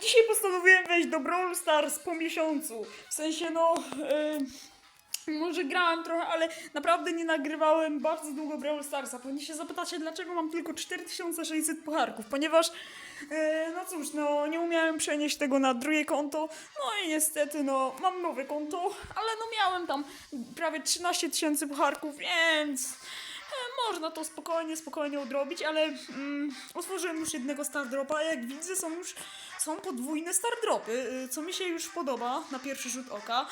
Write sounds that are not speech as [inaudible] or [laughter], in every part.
dzisiaj postanowiłem wejść do Brawl Stars po miesiącu. W sensie, no, y, może grałem trochę, ale naprawdę nie nagrywałem bardzo długo Brawl Starsa. Pewnie się zapytacie, dlaczego mam tylko 4600 pucharków, ponieważ, y, no cóż, no, nie umiałem przenieść tego na drugie konto, no i niestety, no, mam nowe konto, ale no miałem tam prawie 13 tysięcy pucharków, więc... E, Można to spokojnie, spokojnie odrobić, ale mm, otworzyłem już jednego Stardropa, a jak widzę są już są podwójne Stardropy, y, co mi się już podoba na pierwszy rzut oka.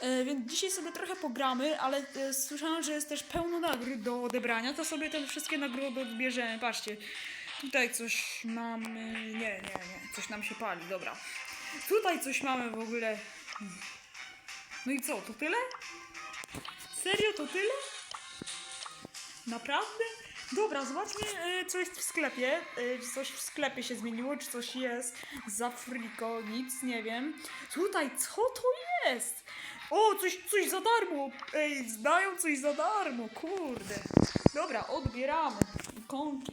E, Więc dzisiaj sobie trochę pogramy, ale e, słyszałem, że jest też pełno nagród do odebrania, to sobie te wszystkie nagrody odbierzemy. Patrzcie, tutaj coś mamy... Nie, nie, nie, coś nam się pali, dobra. Tutaj coś mamy w ogóle... No i co, to tyle? Serio, to tyle? Naprawdę? Dobra, zobaczmy, e, co jest w sklepie. E, Czy coś w sklepie się zmieniło, czy coś jest za friko, nic, nie wiem. Tutaj, co to jest? O, coś, coś za darmo. Ej, zdają coś za darmo, kurde. Dobra, odbieramy. Ikonki.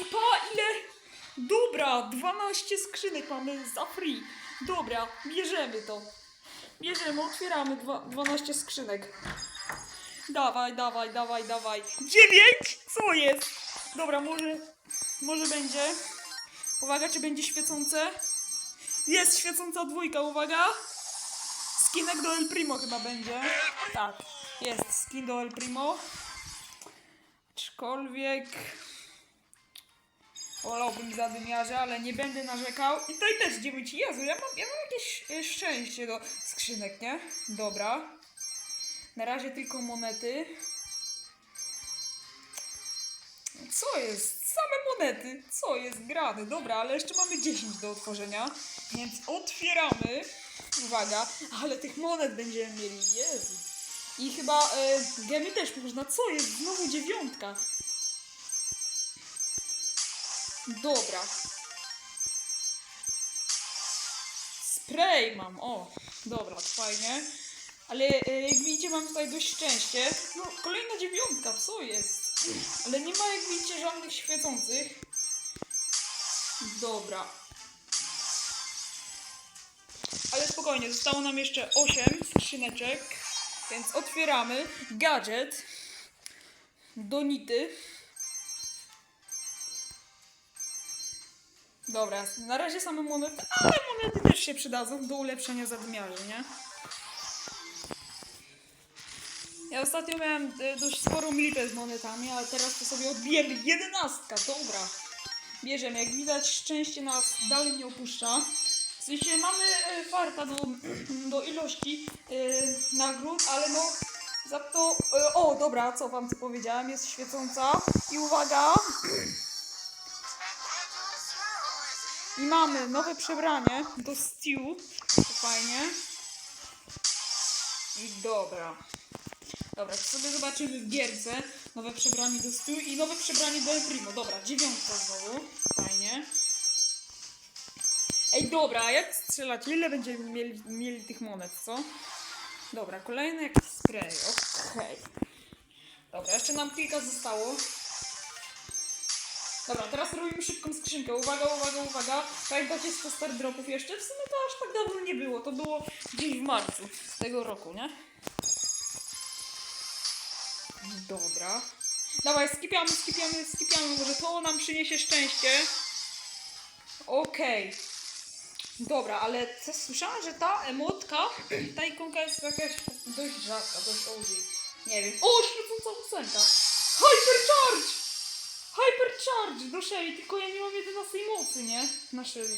I pa, ile? Dobra, 12 skrzynek mamy za free. Dobra, bierzemy to. Bierzemy, otwieramy dwa, 12 skrzynek. Dawaj, dawaj, dawaj, dawaj. Dziewięć? Co jest? Dobra, może, może będzie. Uwaga, czy będzie świecące? Jest świecąca dwójka, uwaga. Skinek do El Primo chyba będzie. Tak, jest skin do El Primo. Aczkolwiek... Wolałbym zadymiarza, ale nie będę narzekał. I tutaj też dziewięć. Jezu, ja mam, ja mam jakieś e, szczęście do skrzynek, nie? Dobra. Na razie tylko monety. Co jest? Same monety. Co jest grane? Dobra, ale jeszcze mamy 10 do otworzenia. Więc otwieramy. Uwaga, ale tych monet będziemy mieli. Jezu. I chyba e, gemy też można. Co jest? Znowu dziewiątka. Dobra. Spray mam. O, dobra, fajnie. Ale e, jak widzicie, mam tutaj dość szczęście. No, kolejna dziewiątka, co jest? Ale nie ma, jak widzicie, żadnych świecących. Dobra. Ale spokojnie, zostało nam jeszcze 8 skrzyneczek. Więc otwieramy. Gadżet. Donity. Dobra, na razie same monety, ale monety też się przydadzą do ulepszenia zadmiarzy, nie? Ja ostatnio miałem e, dość sporą liczbę z monetami, ale teraz to sobie odbijemy. Jedenastka, dobra. Bierzemy. Jak widać, szczęście nas dalej nie opuszcza. W sensie mamy e, farta do, [clears throat] do ilości e, nagród, ale no za to... E, o, dobra, co wam co powiedziałem, jest świecąca. I uwaga! I mamy nowe przebranie do Stew. To fajnie. I dobra. Dobra, to sobie zobaczymy w gierce. Nowe przebranie do Stew i nowe przebranie do El Primo. Dobra, dziewiątka znowu. Fajnie. Ej, dobra, jak strzelać? Ile będziemy mieli, mieli tych monet, co? Dobra, kolejny jakiś spray. Okej. Dobra, jeszcze nam kilka zostało. Dobra, teraz robimy szybką skrzynkę. Uwaga, uwaga, uwaga. Pamiętacie 100 star dropów jeszcze? W sumie to aż tak dawno nie było. To było gdzieś w marcu tego roku, nie? Dobra. Dawaj, skipiamy, skipiamy, skipiamy. Może to nam przyniesie szczęście. Okej. Dobra, ale co, słyszałam, że ta emotka, [clears throat] ta ikonka jest jakaś dość rzadka, dość OG. Nie wiem. O, świecąca ósemka. Hypercharge! Hypercharge Shelly, tylko ja nie mam 11 mocy, nie? Na Shelly.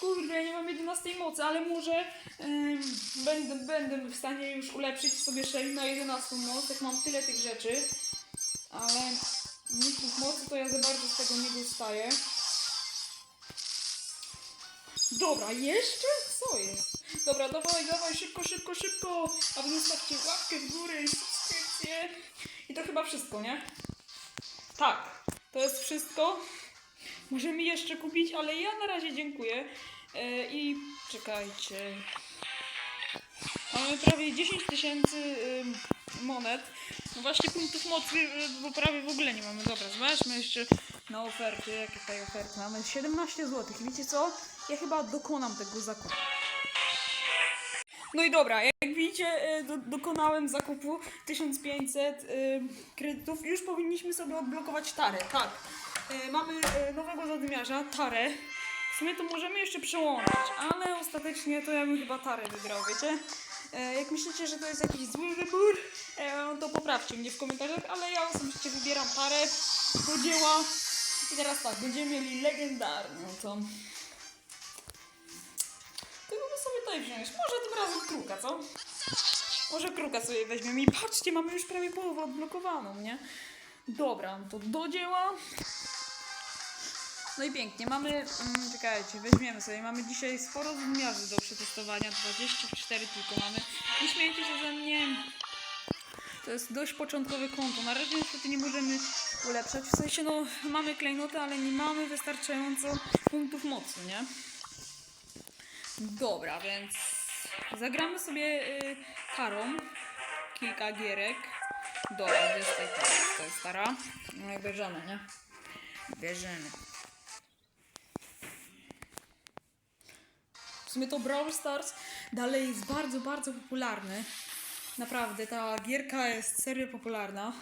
Kurde, ja nie mam 11 mocy, ale może ym, będę, będę w stanie już ulepszyć sobie Shelly na 11 moc, jak mam tyle tych rzeczy. Ale niskich mocy to ja za bardzo z tego nie dostaję. Dobra, jeszcze? Co jest? Dobra, dawaj, dawaj, szybko, szybko, szybko! A wy zostawcie łapkę w górę i subskrypcję. I to chyba wszystko, nie? Tak, to jest wszystko. Możemy jeszcze kupić, ale ja na razie dziękuję. E, I czekajcie. Mamy prawie 10 tysięcy monet. No właśnie punktów mocy, y, bo prawie w ogóle nie mamy. Dobra, zobaczmy jeszcze na oferty. Jakie tutaj oferty mamy? 17 zł. Wiecie co? Ja chyba dokonam tego zakupu. No i dobra, jak widzicie, y, do, dokonałem zakupu 1500 y, kredytów. Już powinniśmy sobie odblokować tarę, tak. Y, mamy y, nowego zadymiarza, tarę. W sumie to możemy jeszcze przełączyć, ale ostatecznie to ja bym chyba tarę wybrał, wiecie? E, Jak myślicie, że to jest jakiś zły wybór, e, to poprawcie mnie w komentarzach, ale ja osobiście wybieram parę do dzieła. I teraz tak, będziemy mieli legendarną tą. Tego by sobie tutaj wziąć. Może tym razem kruka, co? Może kruka sobie weźmiemy i patrzcie, mamy już prawie połowę odblokowaną, nie? Dobra, to do dzieła. No i pięknie, mamy, mm, czekajcie, weźmiemy sobie, mamy dzisiaj sporo wymiarów do przetestowania, 24 tylko mamy. Nie śmiejcie się ze mnie, to jest dość początkowe konto, na razie niestety nie możemy ulepszać, w sensie no mamy klejnoty, ale nie mamy wystarczająco punktów mocy, nie? Dobra, więc zagramy sobie y, tarą, kilka gierek. Dobra, gdzie jest tutaj tara? To jest tara. No i bierzemy, nie? Bierzemy. Sumie to Brawl Stars dalej jest bardzo, bardzo popularny. Naprawdę, ta gierka jest serio popularna.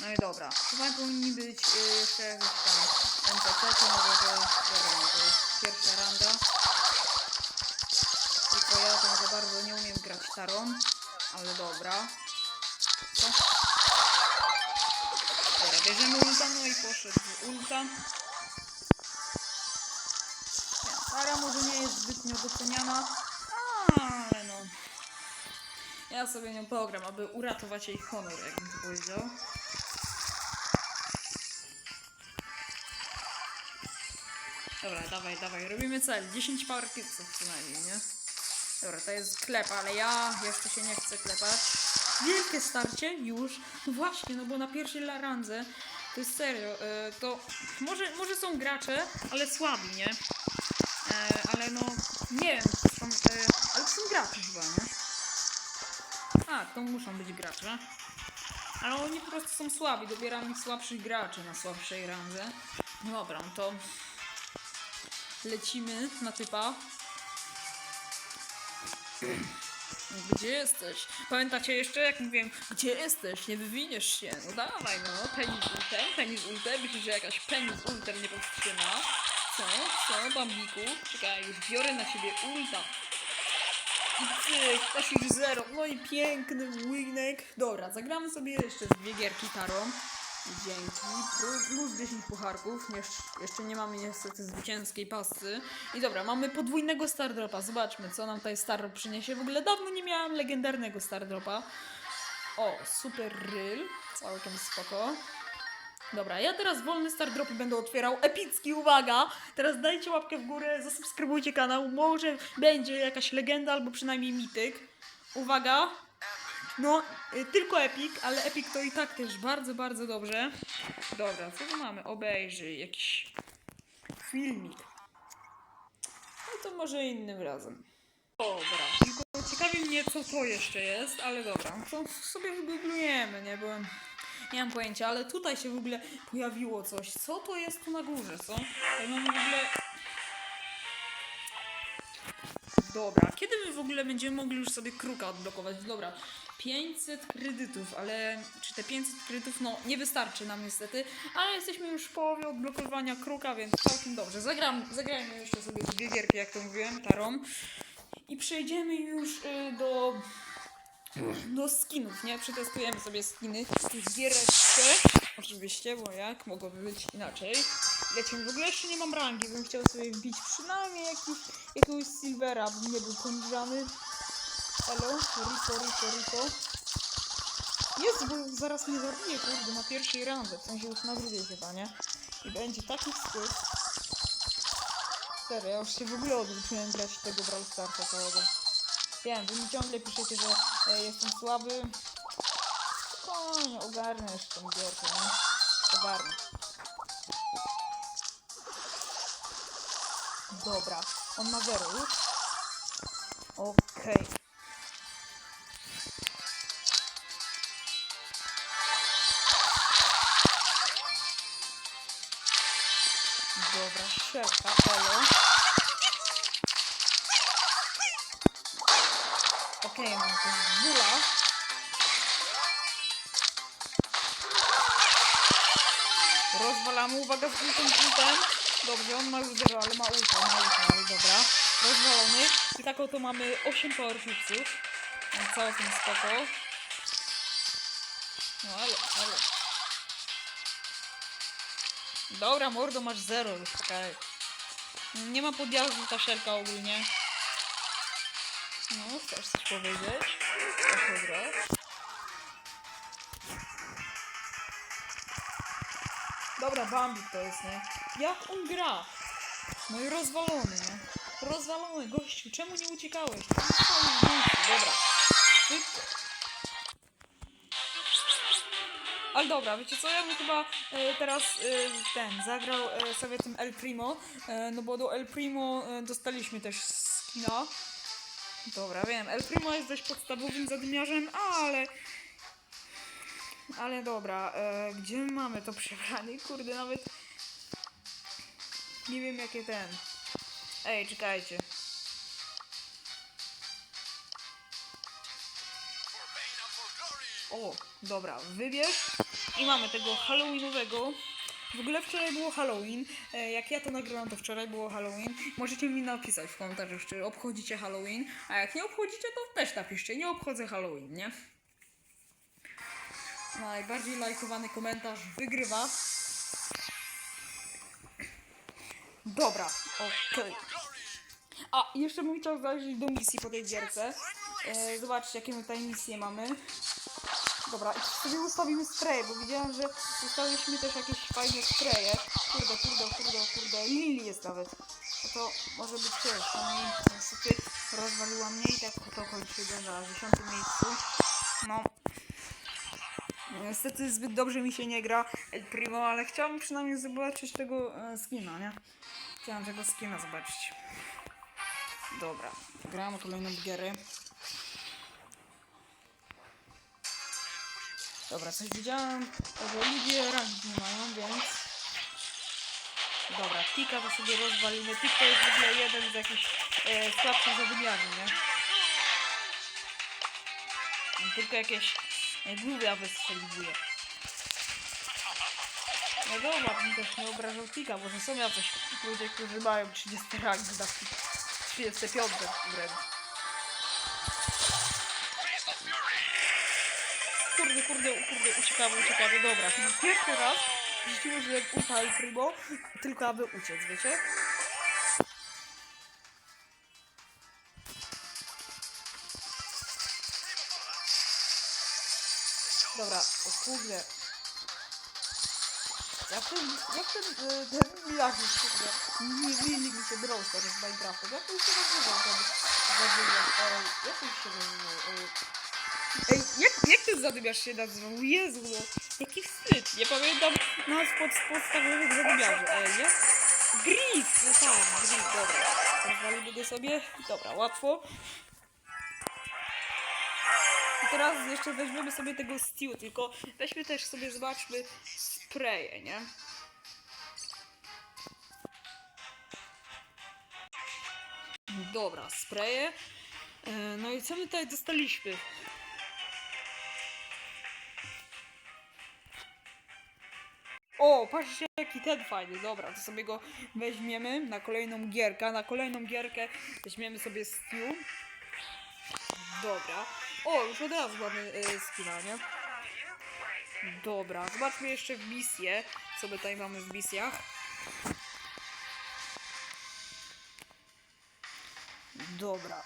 No i dobra, chyba powinni być y, jeszcze jakieś tam NPC, to może to to jest pierwsza ranga. Tylko ja tam za bardzo nie umiem grać tarą, ale dobra. Dobra, bierzemy ulta, no i poszedł ulta. Tara może nie jest zbytnio doceniana, ale no. Ja sobie nią pogram, aby uratować jej honor, jakbym to powiedział. Dobra, dawaj, dawaj, robimy cel. 10 power cubesów przynajmniej, nie? Dobra, to jest sklep, ale ja jeszcze się nie chcę klepać. Wielkie starcie już. No właśnie, no bo na pierwszej larandze to jest serio, e, to może, może są gracze, ale słabi, nie? E, ale no, nie wiem, są, e, ale to są gracze chyba, nie? A, to muszą być gracze. Ale oni po prostu są słabi, dobieram słabszych graczy na słabszej randze. No dobra, no to lecimy na typa. Gdzie jesteś? Pamiętacie jeszcze, jak mówiłem, gdzie jesteś? Nie wywiniesz się. No dawaj, no. Penis ultem, penis ultem. Myślisz, że jakaś penis ultem nie powstrzyma? Co? Co, bambiku? Czekaj, biorę na siebie ulta. I cyk, też już zero. No i piękny winek. Dobra, zagramy sobie jeszcze z dwie gierki tarą. Dzięki. Plus- Plus 10 pucharków. Jeszcze nie mamy niestety zwycięskiej pasy. I dobra, mamy podwójnego Stardropa. Zobaczmy, co nam tutaj Stardrop przyniesie. W ogóle dawno nie miałam legendarnego Stardropa. O, super ryl. Całkiem spoko. Dobra, ja teraz wolny Stardropy będę otwierał. Epicki, uwaga! Teraz dajcie łapkę w górę, zasubskrybujcie kanał. Może będzie jakaś legenda albo przynajmniej mityk. Uwaga! No, y, tylko Epic, ale Epic to i tak też bardzo, bardzo dobrze. Dobra, co tu mamy? Obejrzyj jakiś filmik. No to może innym razem. Dobra, tylko ciekawi mnie co to jeszcze jest, ale dobra, to sobie wygooglujemy, nie, bo nie mam pojęcia, ale tutaj się w ogóle pojawiło coś. Co to jest tu na górze, co? Ja mam w ogóle... Dobra, kiedy my w ogóle będziemy mogli już sobie kruka odblokować? Dobra, 500 kredytów, ale czy te 500 kredytów, no nie wystarczy nam niestety, ale jesteśmy już w połowie odblokowania kruka, więc całkiem dobrze. Zagram, zagrajmy jeszcze sobie dwie gierki, jak to mówiłem, tarą. I przejdziemy już y, do do skinów, nie? Przetestujemy sobie skiny giereczkę. Oczywiście, bo jak mogłoby być inaczej. Lecimy. W ogóle jeszcze nie mam rangi, bym chciał sobie wbić przynajmniej jakiś, jakiegoś silvera, bym nie był poniżany. Elo, Rico, Rico, Rico. Jest, bo zaraz mnie zabije, kurde, na pierwszej randze, w sensie już na drugiej chyba, nie? I będzie taki wstyd. Serio, ja już się w ogóle oduczyłem grać tego Brawl Starsa całego. Wiem, wy mi ciągle piszecie, że e, jestem słaby. Spokojnie, ogarnę jeszcze tą gierkę, nie? Ogarnę. Dobra, on ma zero już. Okej. Dobra, uwaga z tym ultem. Dobrze, on ma zero, ale ma ulta, ma ulta, ale dobra. Rozwalony. I tak oto mamy 8 power. Więc Całkiem spoko. No ale, ale. Dobra, mordo, masz zero już, okej. Nie ma podjazdu ta szelka ogólnie. No, chcesz coś powiedzieć? Tak, dobra. Dobra, Bambik to jest, nie? Jak on gra? No i rozwalony, nie? Rozwalony, gościu, czemu nie uciekałeś? Dobra. Cyk. Ale dobra, wiecie co, ja bym chyba e, teraz e, ten, zagrał e, sobie tym El Primo, e, no bo do El Primo e, dostaliśmy też skina. Dobra, wiem, El Primo jest dość podstawowym zadymiarzem, ale... Ale dobra, e, gdzie my mamy to przebranie? Kurde, nawet... Nie wiem jakie ten... Ej, czekajcie. O, dobra, wybierz. I mamy tego Halloweenowego. W ogóle wczoraj było Halloween. E, Jak ja to nagrywam, to wczoraj było Halloween. Możecie mi napisać w komentarzach, czy obchodzicie Halloween. A jak nie obchodzicie, to też napiszcie. Nie obchodzę Halloween, nie? Najbardziej lajkowany komentarz wygrywa. Dobra, okej. A, jeszcze bym chciał zajrzeć do misji po tej gierce. E, zobaczcie, jakie my tutaj misje mamy. Dobra, i sobie ustawimy spreje, bo widziałam, że ustawiliśmy też jakieś fajne spreje. Kurde, kurde, kurde, kurde. Lili jest nawet. No to może być ciężko. No i niestety rozwaliła mnie i tak to kończy na 10 miejscu. No. Niestety zbyt dobrze mi się nie gra El Primo, ale chciałam przynajmniej zobaczyć tego e, skina, nie? Chciałam tego skina zobaczyć. Dobra, gramy kolejną gierę. Dobra, coś widziałam, że ludzie rangi nie mają, więc... Dobra, Tika to sobie rozwalimy. Tik to jest w ogóle jeden z jakichś e, słabszych zadymiarzy, nie? Tylko jakieś główia wystrzeliwuje. No dobra, bym też nie obrażał Tika, bo że są jacyś ludzie, którzy mają 30 rangi na 35 wręcz. Kurde, kurde, kurde, uciekamy, uciekamy, dobra. Pierwszy raz w życiu użyłem ulta i primo, tylko aby uciec, wiecie? Kurde. Jak ten, jak ten, e, ten Milagius, kurde, nie mieli mi się Brawl Stars z Minecrafta. Jak to się nazywał ten zadymiarz? Ej, jak to się nazywał? Ej, Ej, jak, jak ten zadymiarz się nazywał? Jezu, no, jaki wstyd. Nie pamiętam nazw pod, podstawowych zadymiarzy. Ej, jak? Gris, no tak, Gris, dobra. Rozwalimy go sobie. Dobra, łatwo. Teraz jeszcze weźmiemy sobie tego Stew, tylko weźmy też sobie, zobaczmy spraye, nie? Dobra, spraye. E, No i co my tutaj dostaliśmy? O, patrzcie jaki ten fajny, dobra, to sobie go weźmiemy na kolejną gierkę, na kolejną gierkę weźmiemy sobie Stew. Dobra. O, już od razu mamy y, skina, nie? Dobra, zobaczmy jeszcze w misję, co my tutaj mamy w misjach. Dobra.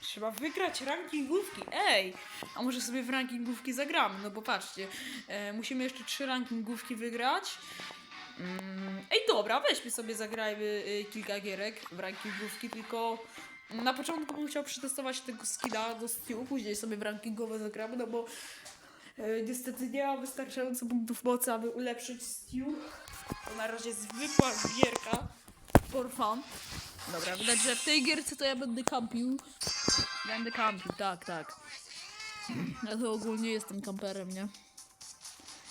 Trzeba wygrać rankingówki. Ej! A może sobie w rankingówki zagramy? No bo patrzcie, e, musimy jeszcze trzy rankingówki wygrać. Mm, ej, dobra, weźmy sobie, zagrajmy y, kilka gierek w rankingówki, tylko na początku bym chciał przetestować tego skina do Stew, później sobie w rankingowe zagramy, no bo e, niestety nie mam wystarczająco punktów mocy, aby ulepszyć Stew. To na razie zwykła gierka for fun. Dobra, widać, że w tej gierce to ja będę kampił. Będę kampił, tak, tak. Ja to ogólnie jestem kamperem, nie?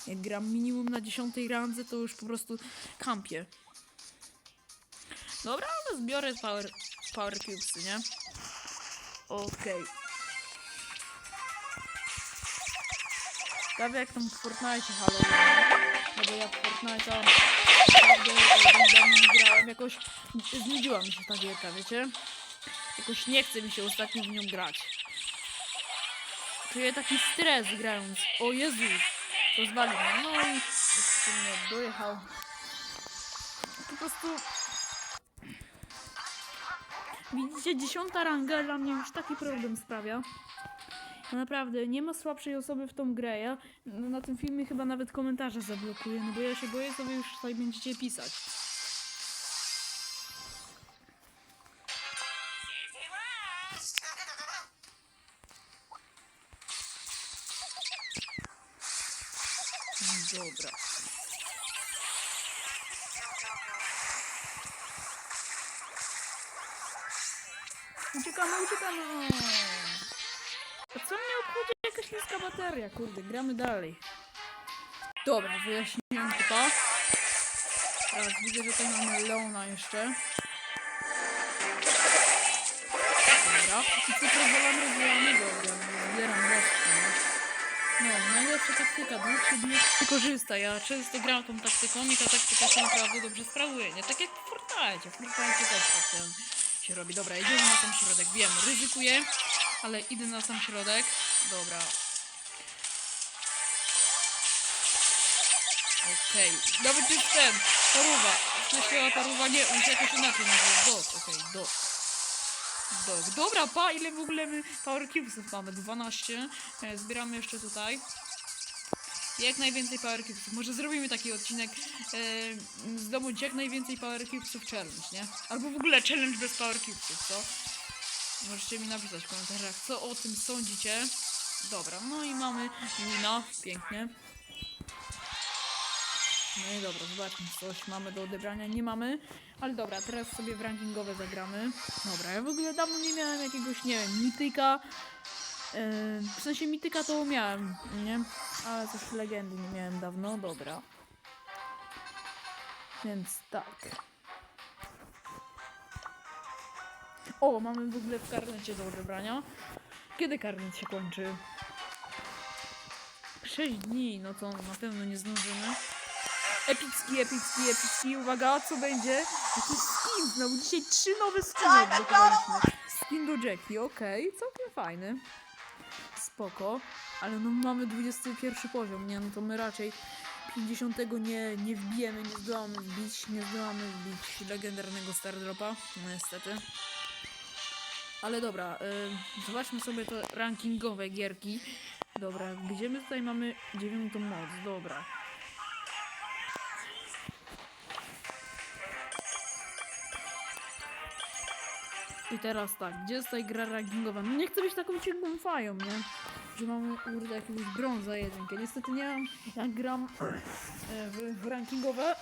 Jak gram minimum na 10 randze, to już po prostu kampię. Dobra, no zbiorę power, power cubesy, nie? Okej. Ciekawe jak tam w Fortnite halo, nie? No bo ja w Fortnite'a naprawdę nie grałem, jakoś znudziła mi się ta gierka, wiecie? Jakoś nie chce mi się ostatnio w nią grać. Czuję taki stres grając. O Jezus! Rozwalił mnie. No i mnie dojechał. Po prostu... Widzicie, dziesiąta ranga dla mnie już taki problem sprawia. Naprawdę, nie ma słabszej osoby w tą grę. Ja na tym filmie chyba nawet komentarze zablokuję, no bo ja się boję sobie już tutaj będziecie pisać. Bateria? Kurde, gramy dalej. Dobra, wyjaśniłem to. Teraz widzę, że tutaj mamy Leona jeszcze. Dobra. I co pozwalam rozwijamy? Dobra, zbieram resztę. No, najlepsza taktyka, dwóch się bije, korzysta. Ja często gram tą taktyką i ta taktyka się naprawdę dobrze sprawuje, nie? Tak jak w Fortnite. W Fortnite też tak się robi. Dobra, idziemy na sam środek. Wiem, ryzykuję, ale idę na sam środek. Dobra. Okej, nawet jest ten, paruwa. Wcześniej paruwa nie, on się jakoś inaczej nazywa. Dot, okej, dot. Dot. Dobra, pa, ile w ogóle my power cubesów mamy? 12. E, Zbieramy jeszcze tutaj. Jak najwięcej power cubesów. Może zrobimy taki odcinek e, zdobyć jak najwięcej power cubesów challenge, nie? Albo w ogóle challenge bez power cubesów, co? Możecie mi napisać w komentarzach, co o tym sądzicie. Dobra, no i mamy wina, pięknie. No i dobra, zobaczmy, coś mamy do odebrania, nie mamy. Ale dobra, teraz sobie w rankingowe zagramy. Dobra, ja w ogóle dawno nie miałem jakiegoś, nie wiem, mityka. Yy, w sensie mityka to miałem, nie? Ale też legendy nie miałem dawno, dobra. Więc tak. O, mamy w ogóle w karnecie do odebrania. Kiedy karnet się kończy? 6 dni, no to na pewno nie zdążymy. Epicki, epicki, epicki. Uwaga, co będzie? Jakiś skin znowu. Dzisiaj trzy nowe skiny odblokowaliśmy. Skin do Jackie, okej, całkiem fajny. Spoko. Ale no mamy 21 poziom, nie? No to my raczej 50 nie, nie wbijemy, nie zdołamy wbić, nie zdołamy wbić legendarnego Stardropa, no niestety. Ale dobra, y, zobaczmy sobie te rankingowe gierki. Dobra, gdzie my tutaj mamy dziewiątą moc? Dobra. I teraz tak, gdzie jest tutaj gra rankingowa? No nie chcę być taką ciągłą fają, nie? Że mamy, kurde, jakiegoś brąza jedynkę. Niestety nie mam, jak gram e, w, w rankingowe,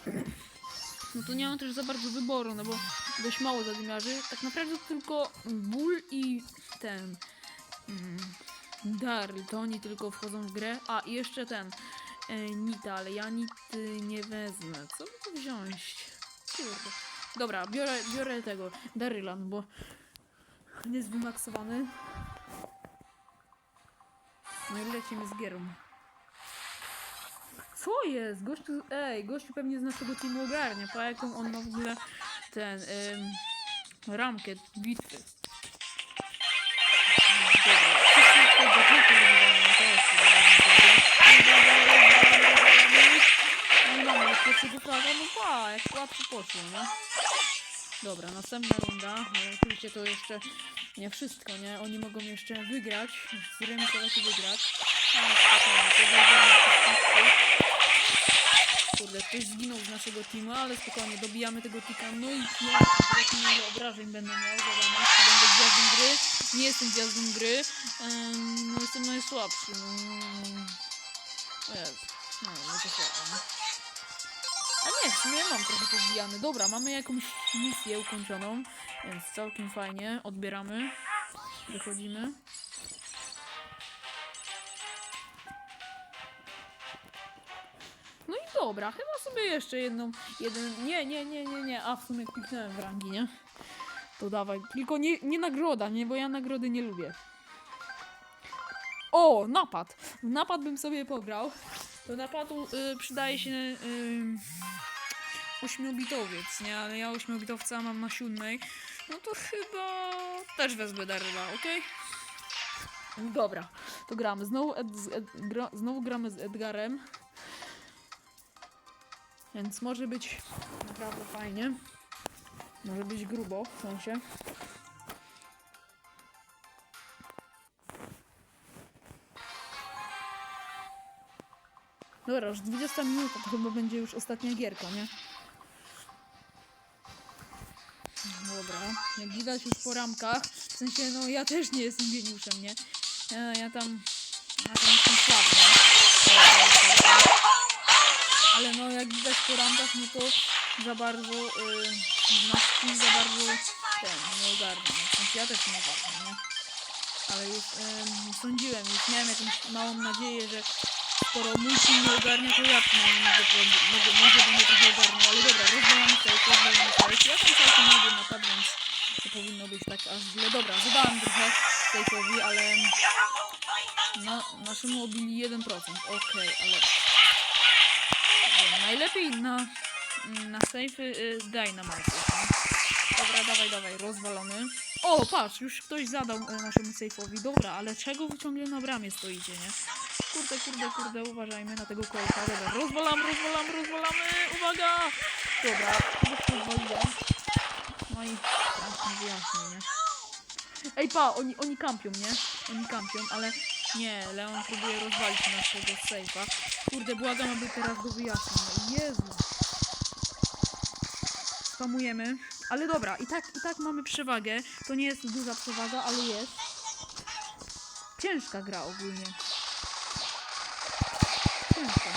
no to nie mam też za bardzo wyboru, no bo dość mało zadymiarzy. Tak naprawdę tylko ból i ten mm, Darl, to oni tylko wchodzą w grę. A, i jeszcze ten e, Nita, ale ja Nity nie wezmę. Co by tu wziąć? Kurde. Dobra, biorę, biorę tego Darylan, bo on jest wymaksowany. No i lecimy z gierą. Co jest? Gościu, ej, gościu pewnie z naszego teamu ogarnia, po jaką on ma w ogóle ten, ym, ramkę bitwy. Dobra, wywalone, to jest chyba No no pa, jak łatwo poszło, nie? Dobra, następna runda, ale oczywiście to jeszcze nie wszystko, nie? Oni mogą jeszcze wygrać, zremisować i wygrać. Ale to wygramy. Kurde, ktoś zginął z naszego teamu, ale spokojnie, dobijamy tego tika. No i ja, jakie ile obrażeń będę miał, wiadomo, czy będę gwiazdą gry. Nie jestem gwiazdą gry, no jestem najsłabszy. Mm. Jezu, no, no to słabo? A nie, w sumie mam trochę pobijany. Dobra, mamy jakąś misję ukończoną. Więc całkiem fajnie. Odbieramy. Wychodzimy. No i dobra, chyba sobie jeszcze jedną, jeden, nie, nie, nie, nie, nie, a w sumie kliknąłem w rangi, nie? To dawaj, tylko nie, nie nagroda, nie, bo ja nagrody nie lubię. O, napad! W napad bym sobie pograł. Do napadu y, przydaje się y, ośmiobitowiec, nie? Ale ja ośmiobitowca mam na siódmej. No to chyba też wezmę Daryla, okej? Dobra, to gramy. Znowu, Ed, z Ed, gra, znowu gramy z Edgarem. Więc może być naprawdę fajnie. Może być grubo, w sensie. Dobra, już 20 minuta to chyba będzie już ostatnia gierka, nie? Dobra, jak widać już po ramkach, w sensie, no ja też nie jestem geniuszem, nie? Ja, ja tam, ja tam jestem słaby? Ale no jak widać po ramkach, no to za bardzo, yy, za bardzo ten, nie ogarniam. W sensie ja też nie ogarniam, nie? Ale już ym, sądziłem, już miałem jakąś małą nadzieję, że skoro film nie ogarnia, to ja przynajmniej może, może, może będę trochę ogarniał. Ale dobra, rozwalamy sobie, rozwalamy sobie. Ja tam całkiem lubię napad, więc nie powinno być tak aż źle. Dobra, zadałem trochę Sejfowi, ale na, naszemu obili 1%. Okej, ale Dobra, najlepiej na, na sejfy y, nie? Dobra, dawaj, dawaj, rozwalony. O, patrz, już ktoś zadał y, naszemu sejfowi. Dobra, ale czego wy ciągle na bramie stoicie, nie? Kurde, kurde, kurde, uważajmy na tego kolka. Dobra, rozwalam, rozwalam, rozwalamy. Uwaga! Dobra, rozwaliłem. No i teraz nie wyjaśnię, nie? Ej, pa, oni, oni kampią, nie? Oni kampią, ale nie, Leon próbuje rozwalić naszego sejfa. Kurde, błagam, aby teraz go wyjaśnił. No Jezu. Spamujemy. Ale dobra, i tak, i tak mamy przewagę. To nie jest duża przewaga, ale jest. Ciężka gra ogólnie. Ciężka.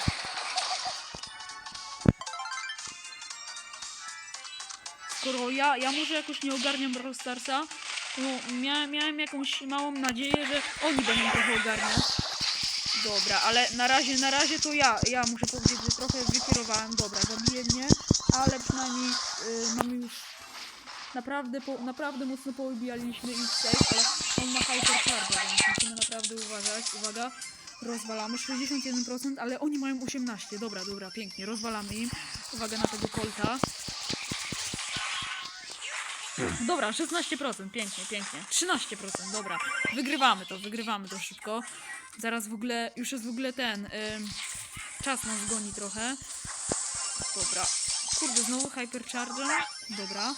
Skoro ja, ja może jakoś nie ogarniam Brawl Starsa, to miałem, miałem jakąś małą nadzieję, że oni będą trochę ogarniać. Dobra, ale na razie, na razie to ja, ja muszę powiedzieć, że trochę wykierowałem. Dobra, zabije mnie, ale przynajmniej y, mamy już naprawdę, po, naprawdę mocno poobijaliśmy ich safe, ale on ma hypercharge, więc musimy naprawdę uważać. Uwaga, rozwalamy 61%, ale oni mają 18. Dobra, dobra, pięknie, rozwalamy im. Uwaga na tego kolta. Dobra, 16%, pięknie, pięknie. 13%, dobra. Wygrywamy to, wygrywamy to szybko. Zaraz w ogóle, już jest w ogóle ten, ym, czas nas goni trochę. Dobra. Kurde, znowu hypercharge. Dobra.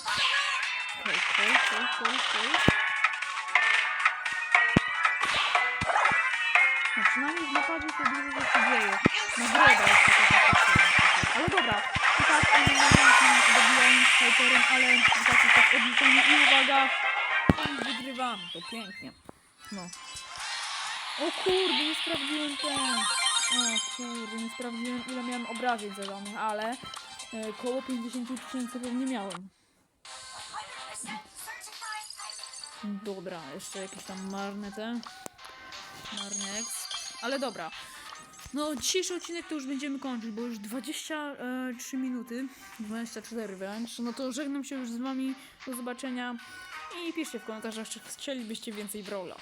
Okej, okej, okej, okej. No przynajmniej w napadzie się dużo rzeczy dzieje. Nagroda jest taka taka taka. Ale dobra, i tak oni dobijają z hyperem, ale tak jest tak odliczenie i uwaga, i wygrywamy, to pięknie. No. O kurde, nie sprawdziłem ten. O kurde, nie sprawdziłem ile miałem obrażeń zadanych, ale e, koło 50 tysięcy pewnie miałem. Dobra, jeszcze jakieś tam marne te. Marny exp. Ale dobra. No, dzisiejszy odcinek to już będziemy kończyć, bo już 23 minuty, 24 wręcz. No to żegnam się już z wami. Do zobaczenia. I piszcie w komentarzach, czy chcielibyście więcej Brawla.